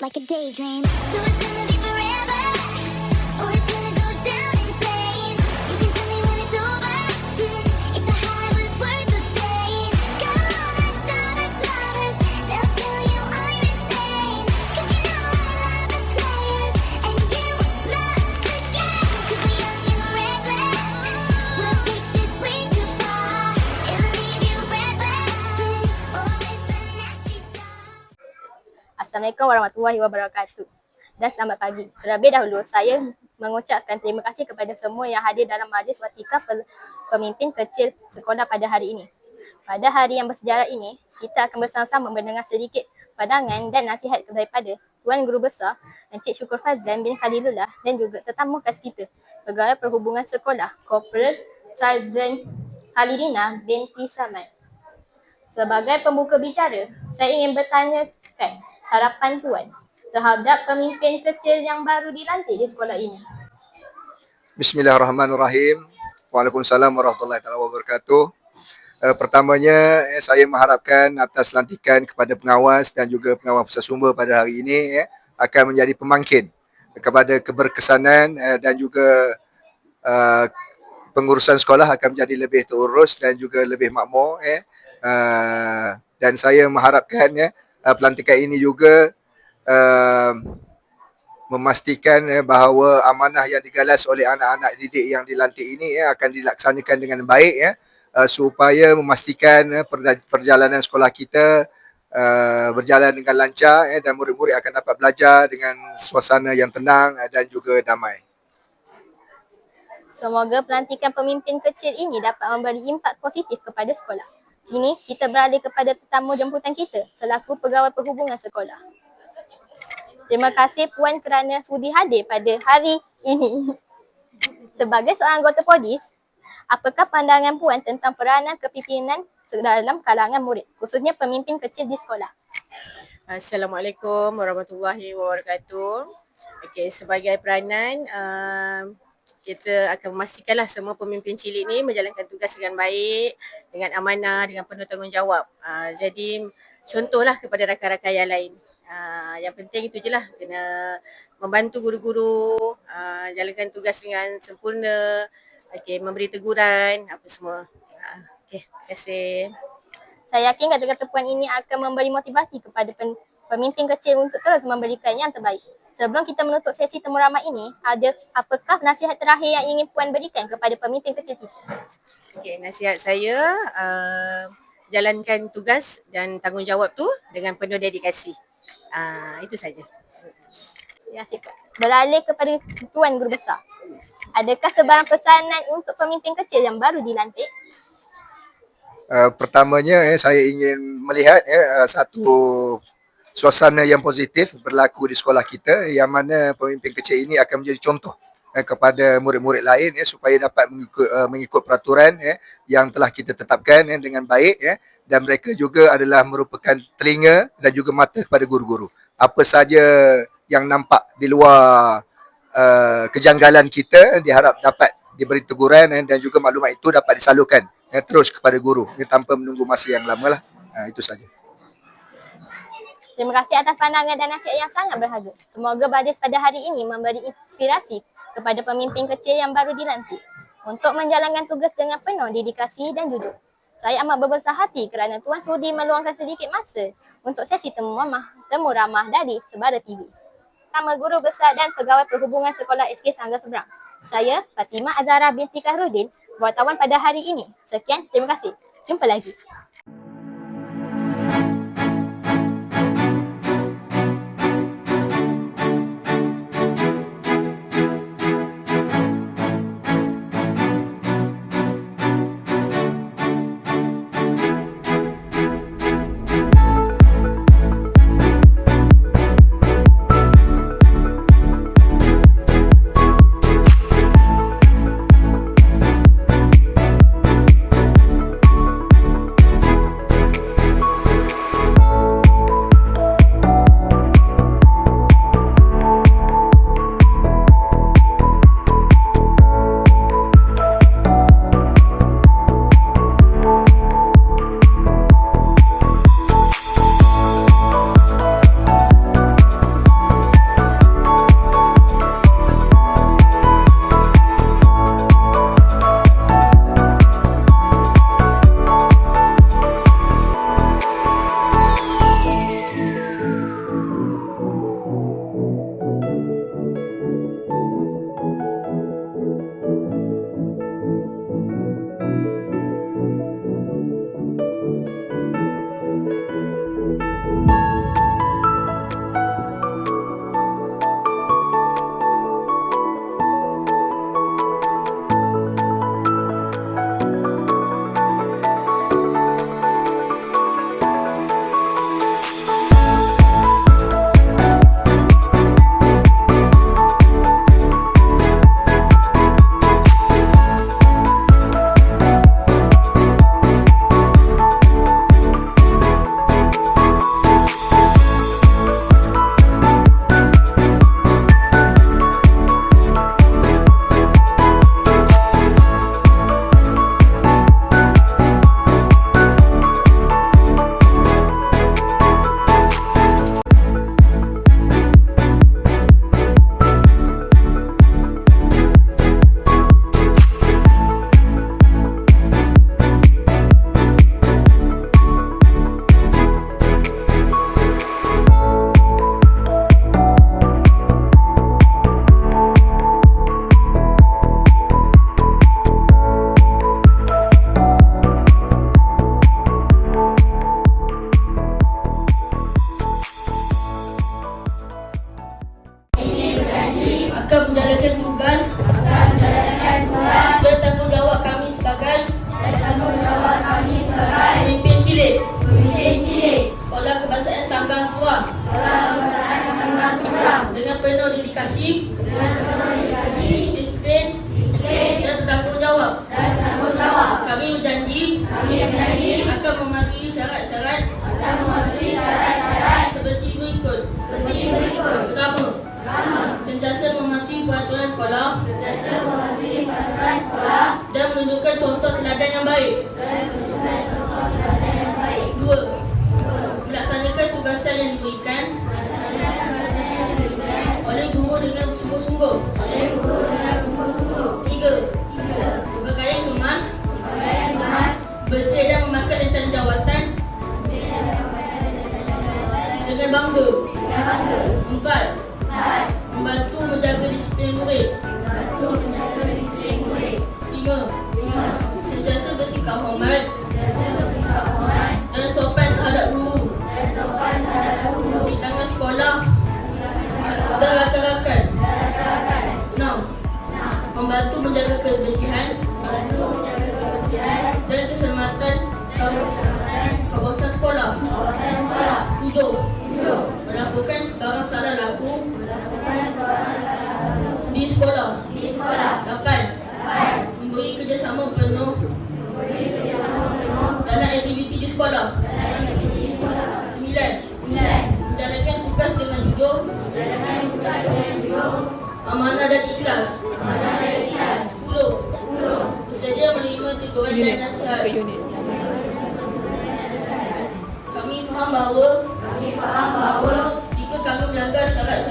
like a daydream. Assalamualaikum warahmatullahi wabarakatuh. Dan selamat pagi. Terlebih dahulu, saya mengucapkan terima kasih kepada semua yang hadir dalam majlis watika pe- pemimpin kecil sekolah pada hari ini. Pada hari yang bersejarah ini, kita akan bersama-sama mendengar sedikit pandangan dan nasihat daripada Tuan Guru Besar Encik Syukur Fazlan bin Khalilullah dan juga tetamu khas kita, Pegawai Perhubungan Sekolah, Corporal Sarjan Khalidina binti Samad. Sebagai pembuka bicara, saya ingin bertanyakan harapan Tuan terhadap pemimpin kecil yang baru dilantik di sekolah ini. Bismillahirrahmanirrahim. Waalaikumsalam warahmatullahi wabarakatuh. Uh, pertamanya eh, saya mengharapkan atas lantikan kepada pengawas dan juga pengawas pusat sumber pada hari ini eh, akan menjadi pemangkin kepada keberkesanan eh, dan juga uh, pengurusan sekolah akan menjadi lebih terurus dan juga lebih makmur eh. Uh, dan saya mengharapkan ya uh, pelantikan ini juga uh, memastikan eh, bahawa amanah yang digalas oleh anak-anak didik yang dilantik ini eh, akan dilaksanakan dengan baik ya uh, supaya memastikan perda- perjalanan sekolah kita uh, berjalan dengan lancar eh, dan murid-murid akan dapat belajar dengan suasana yang tenang eh, dan juga damai. Semoga pelantikan pemimpin kecil ini dapat memberi impak positif kepada sekolah. Kini kita beralih kepada tetamu jemputan kita selaku pegawai perhubungan sekolah. Terima kasih Puan kerana sudi hadir pada hari ini. Sebagai seorang anggota polis, apakah pandangan Puan tentang peranan kepimpinan dalam kalangan murid, khususnya pemimpin kecil di sekolah? Assalamualaikum warahmatullahi wabarakatuh. Okey, sebagai peranan uh, kita akan memastikanlah semua pemimpin cilik ni menjalankan tugas dengan baik, dengan amanah, dengan penuh tanggungjawab. Uh, jadi contohlah kepada rakan-rakan yang lain. Uh, yang penting itu je lah kena membantu guru-guru uh, jalankan tugas dengan sempurna okay, memberi teguran apa semua uh, okay, terima kasih Saya yakin kata-kata puan ini akan memberi motivasi kepada pemimpin kecil untuk terus memberikan yang terbaik. Sebelum kita menutup sesi temu ramai ini, ada apakah nasihat terakhir yang ingin puan berikan kepada pemimpin kecil kita? Okay, nasihat saya uh, jalankan tugas dan tanggungjawab tu dengan penuh dedikasi. Uh, itu saja. Terima kasih Puan. Beralih kepada Tuan Guru Besar. Adakah sebarang pesanan untuk pemimpin kecil yang baru dilantik? Uh, pertamanya eh, saya ingin melihat eh, uh, satu suasana yang positif berlaku di sekolah kita yang mana pemimpin kecil ini akan menjadi contoh eh, kepada murid-murid lain eh, supaya dapat mengikut, uh, mengikut peraturan eh, yang telah kita tetapkan eh, dengan baik eh, dan mereka juga adalah merupakan telinga dan juga mata kepada guru-guru. Apa saja yang nampak di luar uh, kejanggalan kita diharap dapat diberi teguran eh, dan juga maklumat itu dapat disalurkan eh, terus kepada guru eh, tanpa menunggu masa yang lama lah. Uh, itu saja. Terima kasih atas pandangan dan nasihat yang sangat berharga. Semoga Badis pada hari ini memberi inspirasi kepada pemimpin kecil yang baru dilantik untuk menjalankan tugas dengan penuh dedikasi dan jujur. Saya amat berbesar hati kerana Tuan sudi meluangkan sedikit masa untuk sesi temu ramah, temu ramah dari Sebara TV. Nama Guru Besar dan Pegawai Perhubungan Sekolah SK Sangga Seberang. Saya Fatimah Azara binti Kahrudin, wartawan pada hari ini. Sekian, terima kasih. Jumpa lagi. tugas akan menjalankan tugas bertanggungjawab kami sebagai bertanggungjawab kami sebagai pemimpin cilik. Pemimpin cilik oleh kebangsaan Sanggang Suam oleh kebangsaan Sanggang Suam dengan penuh dedikasi. dengan penuh peraturan sekolah dan menunjukkan contoh teladan yang baik. Dua, melaksanakan tugasan yang diberikan oleh guru dengan sungguh-sungguh. Tiga, berpakaian kemas, bersih dan memakai rencana jawatan dengan bangga. Empat, membantu menjaga disiplin murid. Lima, sentiasa bersikap hormat dan nasihat. Kami faham bahawa jika kami melanggar syarat-syarat